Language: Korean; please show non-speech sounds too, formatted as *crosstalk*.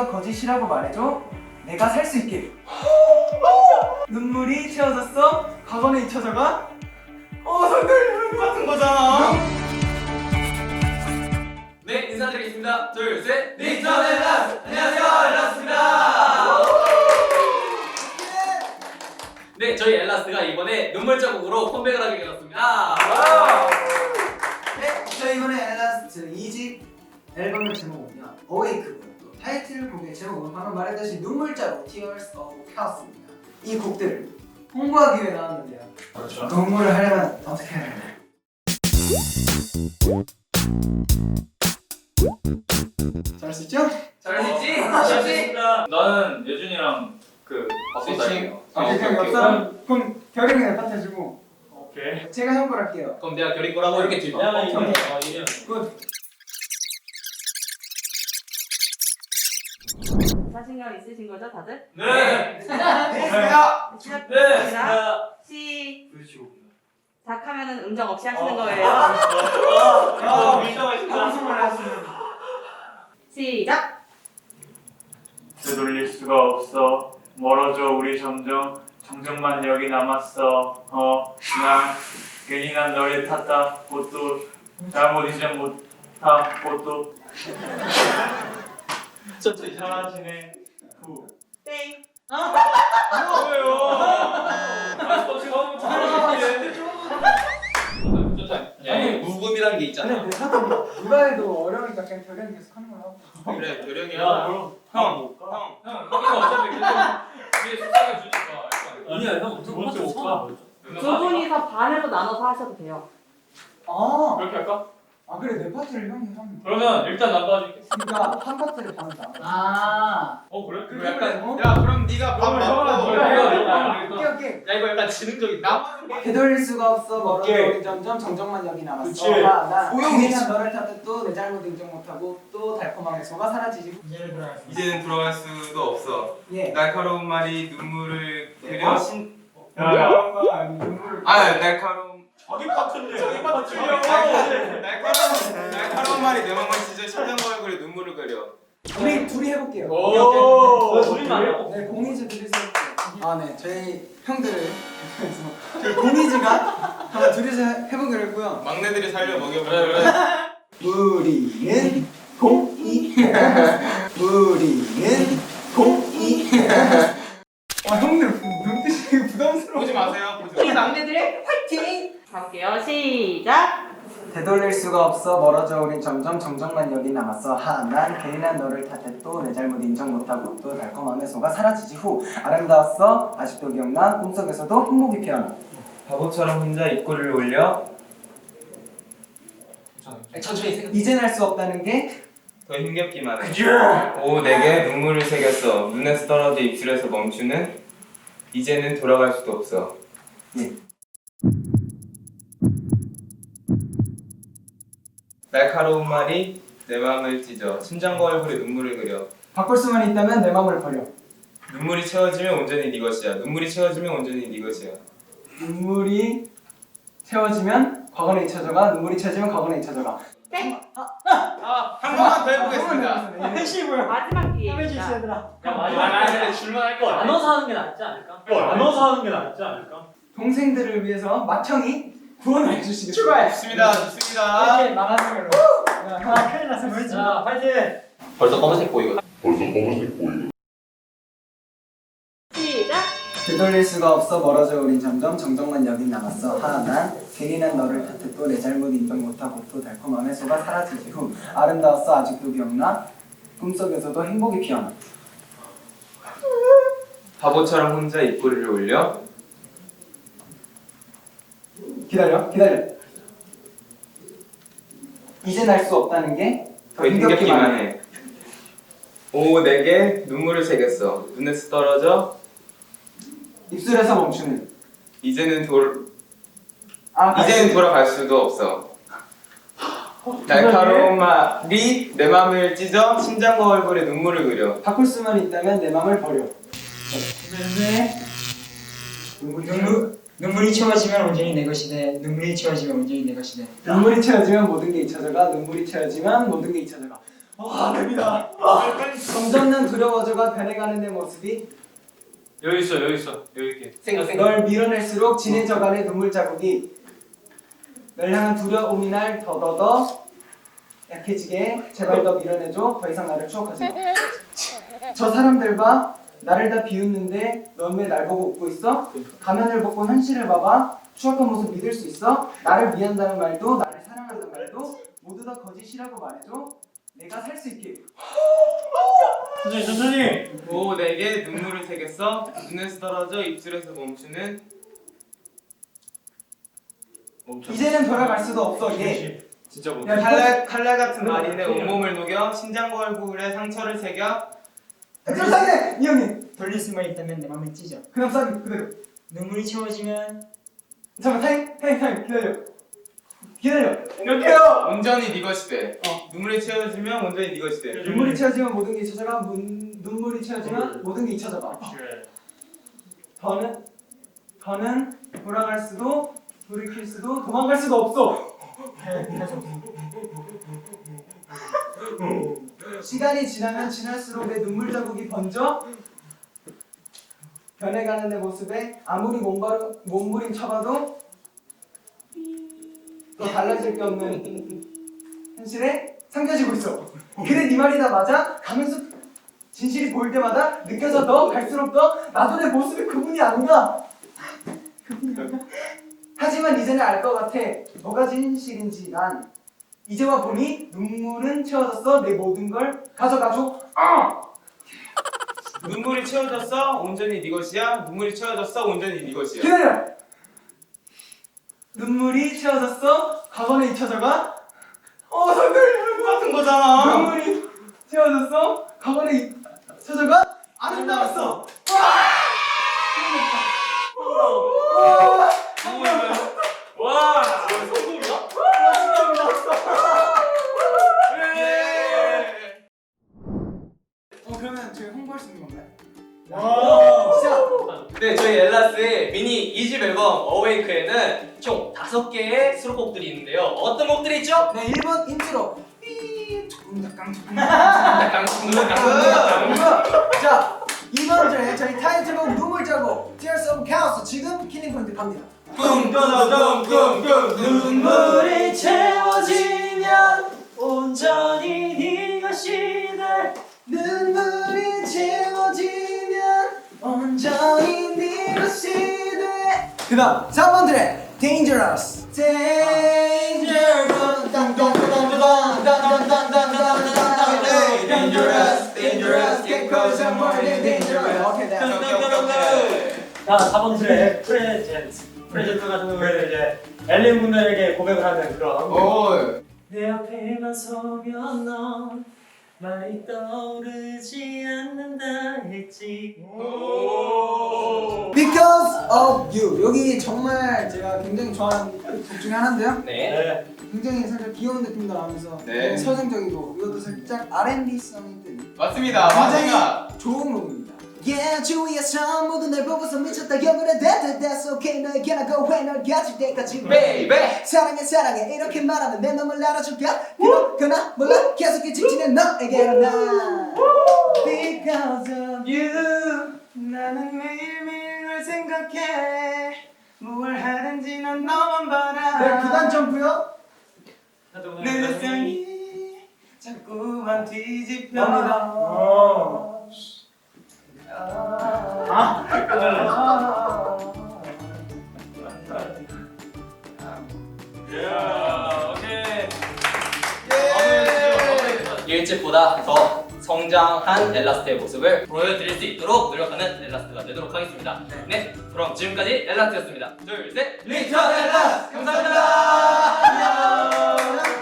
더 거짓이라고 말해줘 내가 살 수 있게 *gasps* 눈물이 채워졌어 과거는 잊혀져가 어 상대 같은 거잖아 네 인사드리겠습니다. 둘 셋. 니턴 엘라스. 안녕하세요 엘라스입니다. *laughs* 네 저희 엘라스가 이번에 눈물 자국으로 컴백을 하게 되었습니다. 네, 저희 이번에 엘라스트 2집 앨범의 제목은요 어웨이크고요 또 타이틀곡의 제목은 방금 말했듯이 눈물자로 Tears of Chaos입니다 이 곡들을 홍보하기 위해 나왔는데요 그렇죠. 눈물을 하려면 어떻게 해야 되나요? 잘할 수 있죠? 잘할 수 있지? 어, 잘할 수 있지? 나는 예준이랑 그 스위칭. 아, 오케이, 그냥 오케이. 옆사람 그럼 결이 형이 파트해주고 오케이. 제가 형걸 할게요 그럼 내가 결이 거라고 이렇게 뒤. 야, 이거. 오케이. 어, 이래. 굿 자신감 있으신 거죠, 다들? 네. 됐습니다 시작합니다. 시작하면은 음정 없이 하시는 거예요. 아, 민정아 진짜. 시작. 되돌릴 수가 없어. 멀어져 우리 점점. 정정만 여기 남았어. 어, 난 괜히 난 너를 탔다. 꽃도 잘못 이제 못타 꽃도 천천히. 사라지네. 후. 땡. 뭐예요? 아, 저 지금 한번 잘하시네. 아니 무금이라는 게 있잖아. 아니 내 사람 누가 해도 어려우니까 그냥 형이 계속 하는 거라고 그래 결영이 야, 형. 그럼. 형. 형, 여기서 어차피 계속 뒤에 숙성해 주니까. 아니야 형. 두 번째 못 가. 두 분이서 반으로 나눠서 하셔도 돼요. 아, 그렇게 할까? 아 그래 내 파트를 형이 하면 그러면 일단 난 도와줄게. 그러니까 한 파트를 반을 다 아, 어 그래? 그래, 약간 어? 야 그럼 네가 밥 그러면 형아, 먹고 네가. 오케이 오케이 야 이거 약간 지능적이다. 되돌릴 수가 없어 멀어져 오케이. 점점 정정만 여기 남았어 그치. 아, 나 괜히 너를 탓해 또내 잘못 인정 못하고 또 달콤하게 속아 사라지지 이제는 들어갔습니다. 이제는 돌아갈 수도 없어. 예 날카로운 말이 눈물을 그려 신. 야, 야. 아 날카로운. 어디 파트인데? 저기 파트 날카로운 날카로운 말이 내 맘을 찢어 심장과 얼굴에 눈물을 그려. 우리 둘이 해볼게요. 오, 소리만 해. 네 공이즈 둘이서 해볼게요. 아 네. 저희 형들을 저희 공이즈가 한번 둘이서 해보기로 했고요. 막내들이 살려 먹여. 우리는 공이 우리는 공이 볼게요. 시작. 되돌릴 수가 없어 멀어져 우린 점점 정정만 여기 남았어 하난 괜히난 너를 탓해 또 내 잘못 인정 못하고 또 달콤함에 속아 사라지지 후 아름다웠어 아직도 기억나 꿈속에서도 행복이 피어나 바보처럼 혼자 입꼬리를 올려 천천히 생각. 이젠 할 수 없다는 게 더 힘겹기만 해. 오 내게 눈물을 새겼어. 눈에서 떨어져 입술에서 멈추는. 이제는 돌아갈 수도 없어. 예. 날카로운 말이 내 마음을 찢어 심장과 얼굴에 눈물을 그려. 바꿀 수만 있다면 내 맘을 버려. 눈물이 채워지면 온전히 네 것이야. 눈물이 채워지면 온전히 네 것이야. 눈물이 채워지면 과거는 잊혀져가 눈물이 채워지면 과거는 잊혀져가. 땡. 한 번만 더 해보겠습니다. 뭐야 마지막 기회입니다. 얘들아 야 마지막에 줄만 할 거. 나눠서 하는 게 낫지 않을까? 나눠서 하는 게 낫지 않을까? 동생들을 위해서 맏형이 구원을 해주시겠습니다. 출발! 좋습니다. 좋습니다. 이렇게 망하는 걸로. 아 큰일 났어. 자, 파이팅! 벌써 검은색 보이고. 시작. 되돌릴 수가 없어 멀어져 우린 점점 정정만 여긴 남았어. 하난 괜히 난 너를 탓해 또내 잘못 인정 못하고 또 달콤함에 속아 사라지지 후 아름다웠어. 아직도 기억나? 꿈속에서도 행복이 피어나. 바보처럼 혼자 입꼬리를 올려 기다려 기다려 이젠 알수 없다는 게더 힘겹기만 해. 오 내게 눈물을 새겼어. 눈에서 떨어져. 입술에서 멈추는 이제는 돌아 이제는 돌아갈 수도 없어. 날카로운 말이 내 마음을 찢어 심장과 얼굴에 눈물을 그려. 바꿀 수만 있다면 내 맘을 버려 네. 눈물, 눈물이 채워지면 온전히 내 것이 돼. 눈물이 채워지면 온전히 내 것이 돼. 눈물이 채워지면 모든 게 잊혀져가 눈물이 채워지면 모든 게 잊혀져가 와 됩니다. 점점 난 두려워져가 변해가는 내 모습이 여기 있어 여기 있어 여기 있게 생각 생각. 널 밀어낼수록 진해져가는 눈물 자국이 널 향한 두려움이 날 더더더 약해지게 제발 더 밀어내줘 더 이상 나를 추억하지 마저 *laughs* 사람들과 나를 다 비웃는데 넌 왜 날 보고 웃고 있어? 가면을 벗고 현실을 봐봐 추억한 모습 믿을 수 있어? 나를 미안다는 말도 나를 사랑한다는 말도 모두 다 거짓이라고 말해줘 내가 살 수 있게 천천히 천천히. 오 내게 눈물을 새겼어 눈에서 떨어져 입술에서 멈추는 이제는 돌아갈 수도 없어 얘 진짜 못 야, 칼날, 칼날 같은 그래. 온몸을 녹여 심장과 얼굴에 상처를 새겨 그렇다네 이 형님. 돌릴 수만 있다면 내 맘을 찢어. 그냥 싸기 그대로 눈물이 채워지면? 잠깐 타임 타임 타임 기다려. 기다려. 이렇게요. 온전히 네 것이 돼 눈물이 채워지면 온전히 네 것이 돼 눈물이 채워지면 모든 게 잊혀져가 문, 눈물이 채워지면 모든 게 잊혀져가 더는 더는 돌아갈 수도 돌이킬 수도 도망갈 수도 없어 시간이 지나면 지날수록 내 눈물 자국이 번져 변해가는 내 모습에 아무리 몸바로, 몸부림쳐봐도 또 달라질 게 없는 현실에 삼켜지고 있어 그래 네 말이 다 맞아? 가면서 진실이 보일 때마다 느껴져 더 갈수록 더 나도 내 모습이 그분이 아닌가? 하지만 이제는 알 것 같아 뭐가 진실인지 난 이제와 보니 눈물은 채워졌어. 내 모든 걸 가져가줘. 눈물이 채워졌어? 온전히 네 것이야? 눈물이 채워졌어? 온전히 네 것이야? 기다려! 눈물이 채워졌어? 과거는 잊혀져가? 어 선생님 똑같은 거잖아. 눈물이 채워졌어? 과거는 잊혀져가? 아름다웠어. 와 수록곡들이 있는데요. 어떤 곡들이 있죠? 네 1번 인트로. 자 2번 째 저희 타이틀곡 눈물 자국 Tears of Chaos 지금 킬링 포인트 갑니다. 눈물이 채워지면 온전히 네 것이 돼. 눈물이 채워지면 온전히 네 것이 돼 그다음 3번 트랙 Dangerous 자, 4번 트랙 프레젠트. 프레젠트 같은 경우에는 이제 엘린 분들에게 고백을 하는 그런. 오 내 앞에만 서면 넌 말이 떠오르지 않는다 했지. Because of you 여기 정말 제가 굉장히 좋아하는 곡 중에 하나인데요 네. 네. 굉장히 살짝 귀여운 느낌도 나면서 네. 되게 서정적이고 이것도 살짝 R&B성이 든 맞습니다. 굉장히 맞습니다. 좋은 곡입니다. Yeah 주위에서 모두 날 보고서 미쳤다. 영원해 that that's okay 너에게 나 go away. 널 가질 때까지 베이베 사랑해 사랑해. 이렇게 말하면 내 맘을 알아줄까? 그렇거나 몰라? 계속해 직진해 너에게로 나. Because of you 나는 매일매일 널 생각해. 뭘 하든지 넌 너만 봐라. 네 그단 점프요 내 세상이 자꾸만 뒤집혀 어. 오케이 일찍보다 더 성장한 네. 엘라스트의 모습을 보여드릴 수 있도록 노력하는 엘라스트가 되도록 하겠습니다. 네, 네 그럼 지금까지 엘라스트였습니다. 둘, 셋! 리처 엘라스! 감사합니다! 안녕!